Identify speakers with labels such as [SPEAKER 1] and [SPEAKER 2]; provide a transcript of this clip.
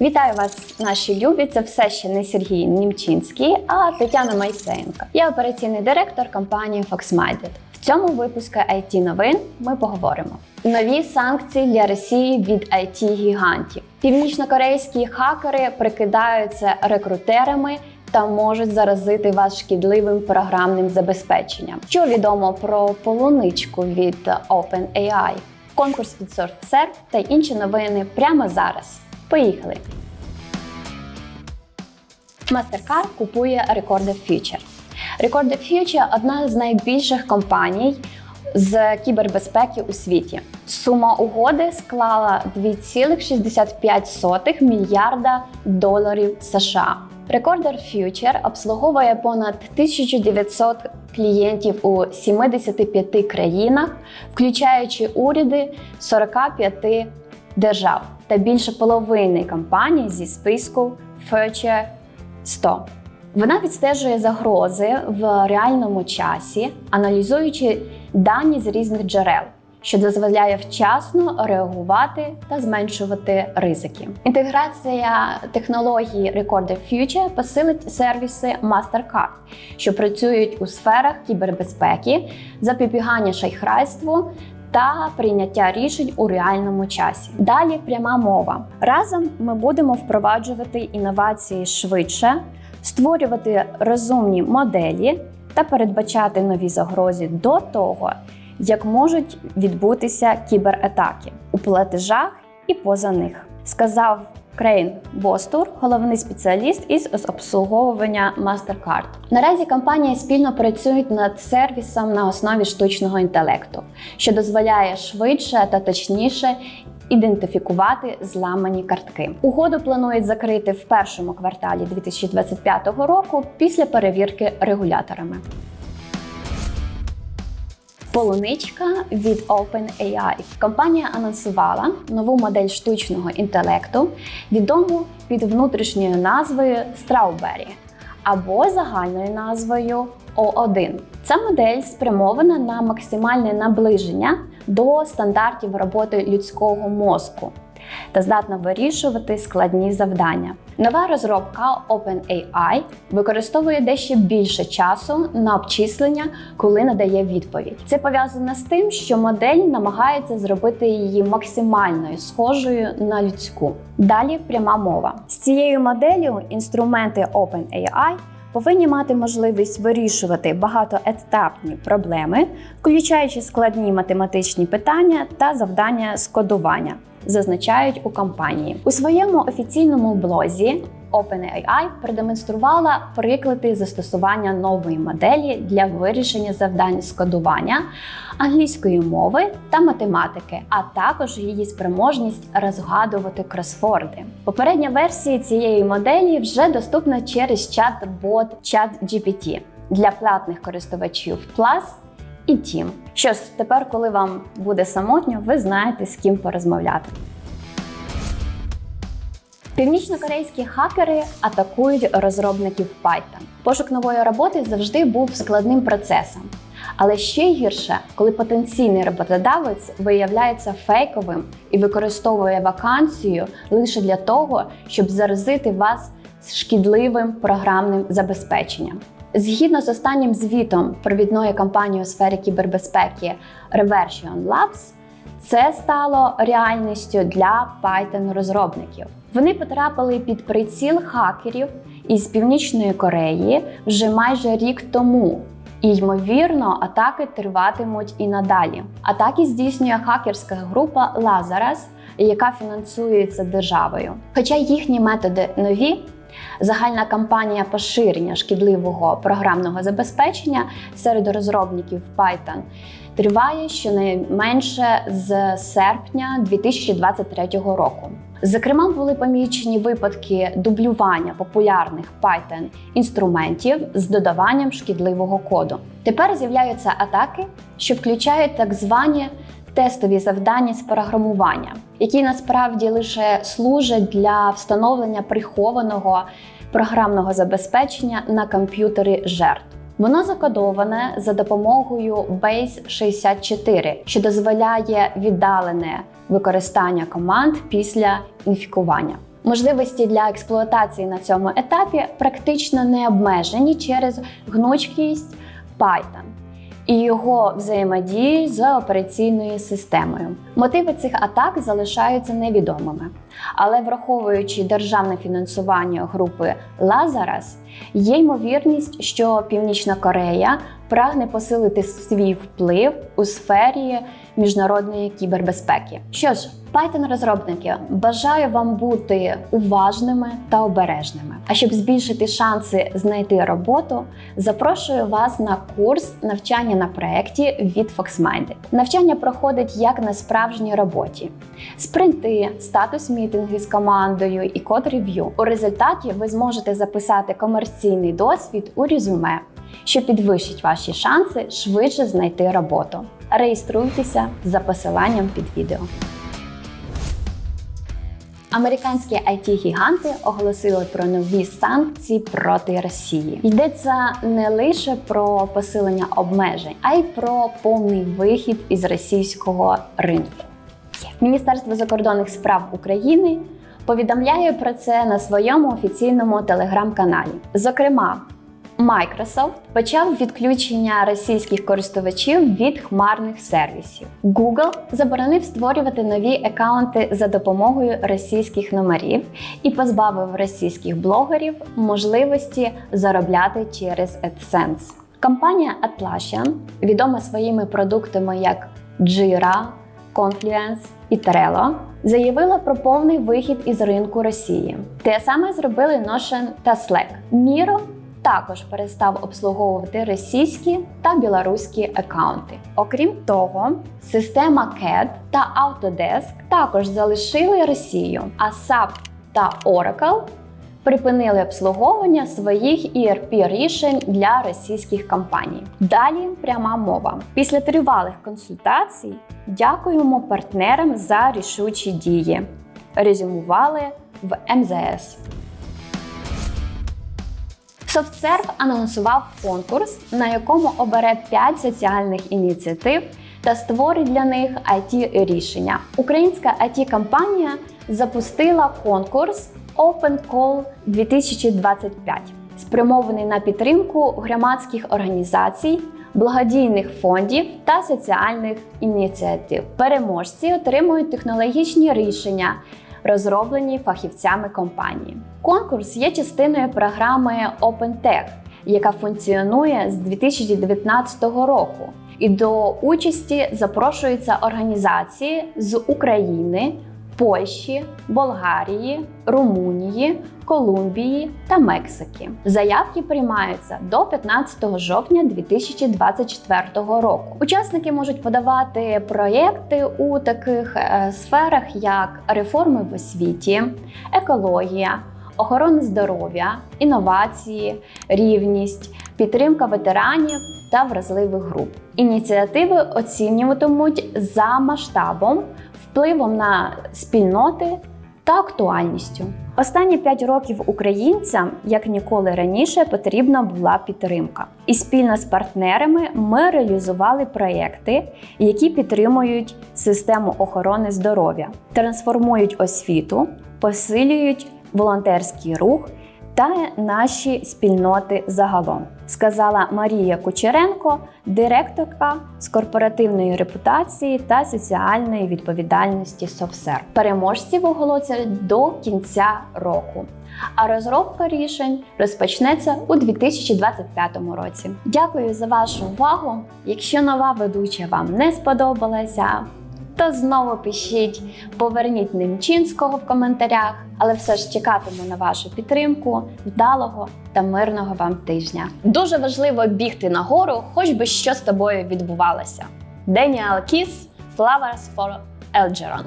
[SPEAKER 1] Вітаю вас, наші любі. Це все ще не Сергій Німчинський, а Тетяна Майсеєнко. Я операційний директор компанії FoxMinded. В цьому випуску it новин ми поговоримо. Нові санкції для Росії від it гігантів. Північнокорейські хакери прикидаються рекрутерами та можуть заразити вас шкідливим програмним забезпеченням. Що відомо про полуничку від OpenAI, конкурс від SurfServe та інші новини прямо зараз. Поїхали! MasterCard купує Recorder Future. Recorder Future – одна з найбільших компаній з кібербезпеки у світі. Сума угоди склала 2,65 мільярда доларів США. Recorder Future обслуговує понад 1900 клієнтів у 75 країнах, включаючи уряди 45 держав та більше половини компаній зі списку Future 100. Вона відстежує загрози в реальному часі, аналізуючи дані з різних джерел, що дозволяє вчасно реагувати та зменшувати ризики. Інтеграція технології Recorder Future посилить сервіси MasterCard, що працюють у сферах кібербезпеки, запобігання шайхрайству та прийняття рішень у реальному часі. Далі пряма мова. Разом ми будемо впроваджувати інновації швидше, створювати розумні моделі та передбачати нові загрози до того, як можуть відбутися кібератаки у платежах і поза них, сказав Крейн Бостур, головний спеціаліст із обслуговування MasterCard. Наразі компанії спільно працюють над сервісом на основі штучного інтелекту, що дозволяє швидше та точніше ідентифікувати зламані картки. Угоду планують закрити в першому кварталі 2025 року після перевірки регуляторами. Полуничка від OpenAI. Компанія анонсувала нову модель штучного інтелекту, відому під внутрішньою назвою Strawberry або загальною назвою O1. Ця модель спрямована на максимальне наближення до стандартів роботи людського мозку та здатна вирішувати складні завдання. Нова розробка OpenAI використовує дещо більше часу на обчислення, коли надає відповідь. Це пов'язано з тим, що модель намагається зробити її максимально схожою на людську. Далі пряма мова. З цією моделлю інструменти OpenAI повинні мати можливість вирішувати багатоетапні проблеми, включаючи складні математичні питання та завдання з кодування зазначають у компанії. У своєму офіційному блозі OpenAI продемонструвала приклади застосування нової моделі для вирішення завдань з кодування англійської мови та математики, а також її спроможність розгадувати кросворди. Попередня версія цієї моделі вже доступна через чат-бот ChatGPT для платних користувачів Plus і Team. Що ж, тепер, коли вам буде самотньо, ви знаєте з ким порозмовляти. Північнокорейські хакери атакують розробників Python. Пошук нової роботи завжди був складним процесом. Але ще гірше, коли потенційний роботодавець виявляється фейковим і використовує вакансію лише для того, щоб заразити вас шкідливим програмним забезпеченням. Згідно з останнім звітом провідної компанії у сфері кібербезпеки Reversion Labs, це стало реальністю для Python-розробників. Вони потрапили під приціл хакерів із Північної Кореї вже майже рік тому. І ймовірно, атаки триватимуть і надалі. Атаки здійснює хакерська група Lazarus, яка фінансується державою. Хоча їхні методи нові, Загальна кампанія поширення шкідливого програмного забезпечення серед розробників Python триває щонайменше з серпня 2023 року. Зокрема, були помічені випадки дублювання популярних Python інструментів з додаванням шкідливого коду. Тепер з'являються атаки, що включають так звані тестові завдання з програмування, які насправді лише служать для встановлення прихованого програмного забезпечення на комп'ютери жертв. Воно закодоване за допомогою Base 64, що дозволяє віддалене використання команд після інфікування. Можливості для експлуатації на цьому етапі практично не обмежені через гнучкість Python і його взаємодії з операційною системою. Мотиви цих атак залишаються невідомими, але враховуючи державне фінансування групи Лазарас, є ймовірність, що Північна Корея прагне посилити свій вплив у сфері міжнародної кібербезпеки. Що ж, Python-розробники, бажаю вам бути уважними та обережними. А щоб збільшити шанси знайти роботу, запрошую вас на курс навчання на проєкті від FoxMinded. Навчання проходить як на справжній роботі: спринти, статус мітинги з командою і код рев'ю. У результаті ви зможете записати комерційний досвід у резюме, що підвищить ваші шанси швидше знайти роботу. Реєструйтеся за посиланням під відео. Американські it гіганти оголосили про нові санкції проти Росії. Йдеться не лише про посилення обмежень, а й про повний вихід із російського ринку. Міністерство закордонних справ України повідомляє про це на своєму офіційному телеграм-каналі. Зокрема, Microsoft почав відключення російських користувачів від хмарних сервісів. Google заборонив створювати нові аккаунти за допомогою російських номерів і позбавив російських блогерів можливості заробляти через AdSense. Компанія Atlassian, відома своїми продуктами як Jira, Confluence і Trello, заявила про повний вихід із ринку Росії. Те саме зробили Notion та Slack. Miro також перестав обслуговувати російські та білоруські аккаунти. Окрім того, система CAD та Autodesk також залишили Росію, а SAP та Oracle припинили обслуговування своїх ERP рішень для російських компаній. Далі пряма мова. Після тривалих консультацій дякуємо партнерам за рішучі дії. Резюмували в МЗС. SoftServe анонсував конкурс, на якому обере 5 соціальних ініціатив та створить для них it рішення. Українська it компанія запустила конкурс Open Call 2025, спрямований на підтримку громадських організацій, благодійних фондів та соціальних ініціатив. Переможці отримують технологічні рішення розроблені фахівцями компанії. Конкурс є частиною програми OpenTech, яка функціонує з 2019 року. І до участі запрошуються організації з України, Польщі, Болгарії, Румунії, Колумбії та Мексики. Заявки приймаються до 15 жовтня 2024 року. Учасники можуть подавати проєкти у таких е, сферах, як реформи в освіті, екологія, охорона здоров'я, інновації, рівність, підтримка ветеранів та вразливих груп. Ініціативи оцінюватимуть за масштабом, впливом на спільноти та актуальністю. Останні 5 років українцям, як ніколи раніше, потрібна була підтримка. І спільно з партнерами ми реалізували проєкти, які підтримують систему охорони здоров'я, трансформують освіту, посилюють волонтерський рух та наші спільноти загалом, сказала Марія Кучеренко, директорка з корпоративної репутації та соціальної відповідальності SoftServe. Переможців оголосять до кінця року. А розробка рішень розпочнеться у 2025 році. Дякую за вашу увагу. Якщо нова ведуча вам не сподобалася, то знову пишіть, поверніть Немчинського в коментарях, але все ж чекатиму на вашу підтримку, вдалого та мирного вам тижня. Дуже важливо бігти нагору, хоч би що з тобою відбувалося. Деніал Кіс, Flowers for Elgeron.